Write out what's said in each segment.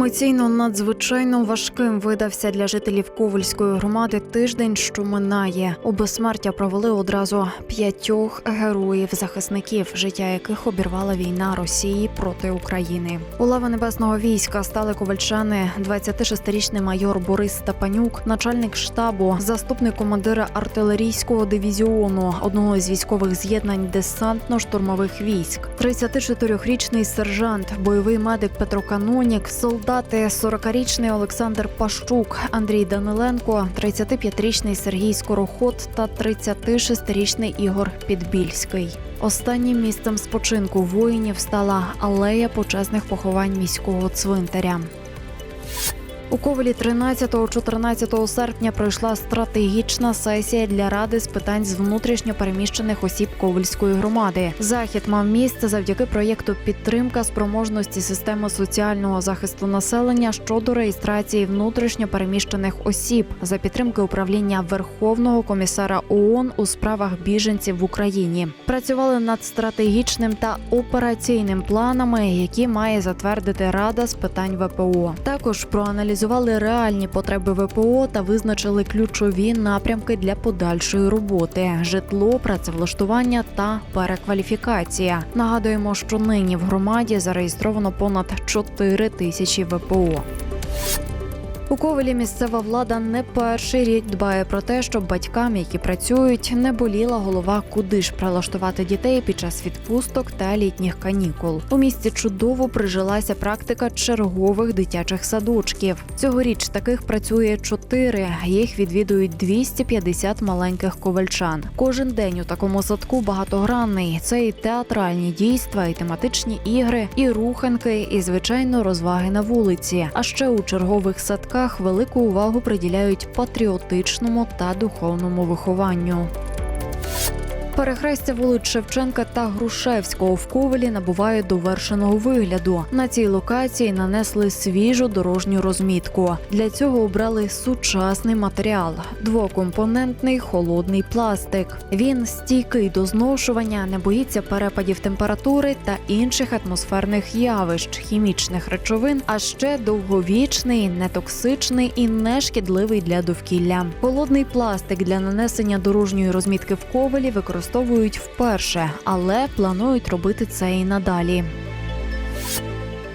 Емоційно надзвичайно важким видався для жителів Ковальської громади тиждень, що минає. У безсмертя провели одразу п'ятьох героїв-захисників, життя яких обірвала війна Росії проти України. У лави небесного війська стали ковальчани, 26-річний майор Борис Степанюк, начальник штабу, заступник командира артилерійського дивізіону, одного з військових з'єднань десантно-штурмових військ, 34-річний сержант, бойовий медик Петро Канонік, солдати 40-річний Олександр Пащук, Андрій Даниленко, 35-річний Сергій Скороход та 36-річний Ігор Підбільський. Останнім місцем спочинку воїнів стала алея почесних поховань міського цвинтаря. У Ковелі 13-14 серпня пройшла стратегічна сесія для ради з питань з внутрішньо переміщених осіб Ковельської громади. Захід мав місце завдяки проєкту підтримка спроможності системи соціального захисту населення щодо реєстрації внутрішньо переміщених осіб за підтримки управління Верховного комісара ООН у справах біженців в Україні. Працювали над стратегічним та операційним планами, які має затвердити Рада з питань ВПО. Також проаналізували реальні потреби ВПО та визначили ключові напрямки для подальшої роботи: житло, працевлаштування та перекваліфікація. Нагадуємо, що нині в громаді зареєстровано понад 4 тисячі ВПО. У Ковелі місцева влада не перший рік дбає про те, щоб батькам, які працюють, не боліла голова, куди ж прилаштувати дітей під час відпусток та літніх канікул. У місті чудово прижилася практика чергових дитячих садочків. Цьогоріч таких працює чотири. Їх відвідують 250 маленьких ковальчан. Кожен день у такому садку багатогранний. Це і театральні дійства, і тематичні ігри, і руханки, і звичайно розваги на вулиці. А ще у чергових садках велику увагу приділяють патріотичному та духовному вихованню. Перехрестя вулиць Шевченка та Грушевського в Ковелі набувають довершеного вигляду. На цій локації нанесли свіжу дорожню розмітку. Для цього обрали сучасний матеріал двокомпонентний холодний пластик. Він стійкий до зношування, не боїться перепадів температури та інших атмосферних явищ, хімічних речовин, а ще довговічний, нетоксичний і нешкідливий для довкілля. Холодний пластик для нанесення дорожньої розмітки в Ковелі використовують вперше, але планують робити це і надалі.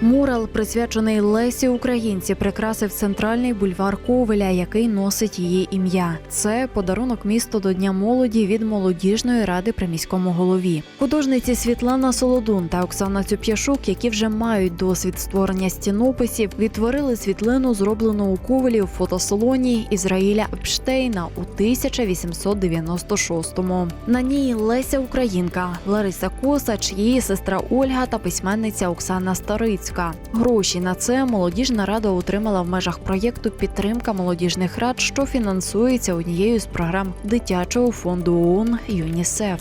Мурал, присвячений Лесі Українці, прикрасив центральний бульвар Ковеля, який носить її ім'я. Це подарунок місту до Дня молоді від молодіжної ради при міському голові. Художниці Світлана Солодун та Оксана Цюп'яшук, які вже мають досвід створення стінописів, відтворили світлину, зроблену у Ковелі у фотосалоні Ізраїля Епштейна у 1896-му. На ній Леся Українка, Лариса Косач, її сестра Ольга та письменниця Оксана Стариць. Гроші на це молодіжна рада отримала в межах проєкту Підтримка молодіжних рад, що фінансується однією з програм дитячого фонду ООН ЮНІСЕФ.